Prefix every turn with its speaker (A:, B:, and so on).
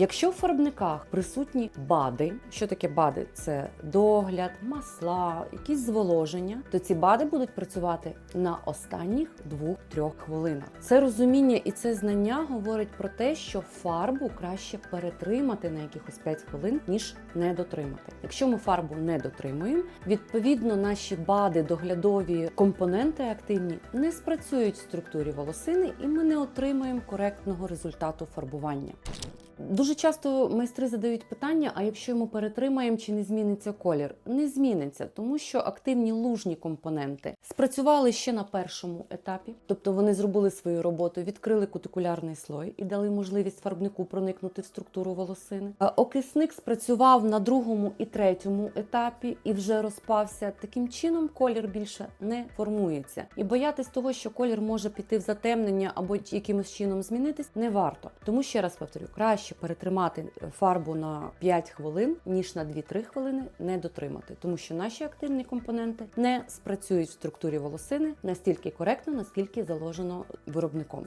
A: Якщо в фарбниках присутні БАДи, що таке БАДи? Це догляд, масла, якісь зволоження, то ці БАДи будуть працювати на останніх 2-3 хвилинах. Це розуміння і це знання говорить про те, що фарбу краще перетримати на якихось 5 хвилин, ніж не дотримати. Якщо ми фарбу не дотримуємо, відповідно наші БАДи, доглядові компоненти активні не спрацюють в структурі волосини, і ми не отримуємо коректного результату фарбування. Дуже часто майстри задають питання: а якщо ми перетримаємо, чи не зміниться колір? Не зміниться, тому що активні лужні компоненти спрацювали ще на першому етапі, тобто вони зробили свою роботу, відкрили кутикулярний слой і дали можливість фарбнику проникнути в структуру волосини. Окисник спрацював на другому і третьому етапі і вже розпався. Таким чином колір більше не формується. І боятись того, що колір може піти в затемнення або якимось чином змінитись, не варто. Тому ще раз повторю, краще перетримати фарбу на 5 хвилин, ніж на 2-3 хвилини не дотримати, тому що наші активні компоненти не спрацюють в структурі волосини настільки коректно, наскільки заложено виробником.